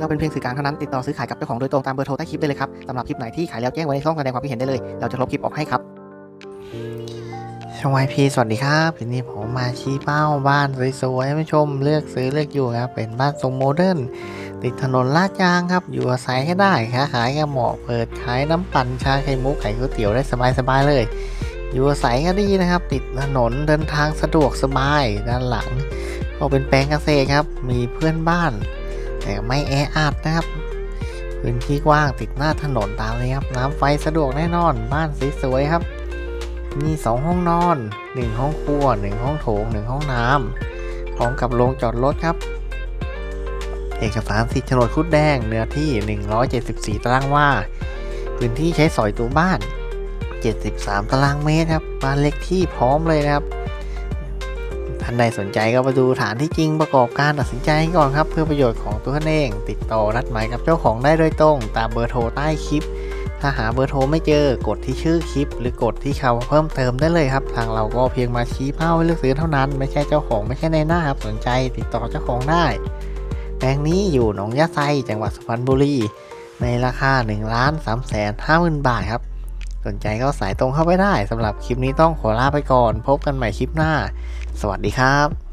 เราเป็นเพียงสื่อกลางเท่านั้นติดต่อซื้อขายกับเจ้าของโดยตรงตามเบอร์โทรใต้คลิปได้เลยครับสำหรับคลิปไหนที่ขายแล้วแจ้งไว้ในช่องแสดงความคิดเห็นได้เลย เราจะลบคลิปออกให้ครับช่องไอพีสวัสดีครับทีนี้ผมมาชี้เป้าบ้านสวยๆให้ผู้ชมเลือกซื้อเลือกอยู่ครับ เป็นบ้านทรงโมเดิร์นติดถนนลาดยางครับ อยู่อาศัยก็ได้ค้าขายก็เหมาะเปิดขายน้ำปั่นชาไข่มุกไข่ก๋วยเตี๋ยวได้สบายๆเลย อยู่อาศัยก็ดีนะครับ ติดถนนเดินทางสะดวกสบายด้านหลังก็เป็นแปลงเกษตรครับ มีเพื่อนบ้าน แต่ไม่แออัดนะครับ พื้นที่กว้างติดหน้าถนนตามเลยครับ น้ำไฟสะดวกแน่นอน บ้านสวยๆครับ มี 2 ห้องนอน 1 ห้องครัว 1 ห้องโถง 1 ห้องน้ำพร้อมกับโรงจอดรถครับ เอกสารสิทธิ์โฉนดคุดแดงเนื้อที่ 174 ตารางวาพื้นที่ใช้สอยตัวบ้าน 73 ตารางเมตรครับ บ้านเล็กที่พร้อมเลยนะครับ ท่านใดสนใจก็มาดูฐานที่จริงประกอบการตัดสินใจก่อนครับ เพื่อประโยชน์ของตัวท่านเอง ติดต่อนัดหมายกับเจ้าของได้โดยตรง ตามเบอร์โทรใต้คลิป ถ้าหาเบอร์โทรไม่เจอกดที่ชื่อคลิป หรือกดที่คำเพิ่มเติมได้เลยครับ ทางเราก็เพียงมาชี้เป้าให้เลือกซื้อเท่านั้น ไม่ใช่เจ้าของไม่ใช่ในหน้าครับสนใจ ติดต่อเจ้าของได้แปลงนี้อยู่หนองยะไซจังหวัดสุพรรณบุรีในราคา1ล้าน3แสน5หมื่นบาทครับ สนใจก็สายตรงเข้าไปได้สำหรับคลิปนี้ต้องขอลาไปก่อน พบกันใหม่คลิปหน้า สวัสดีครับ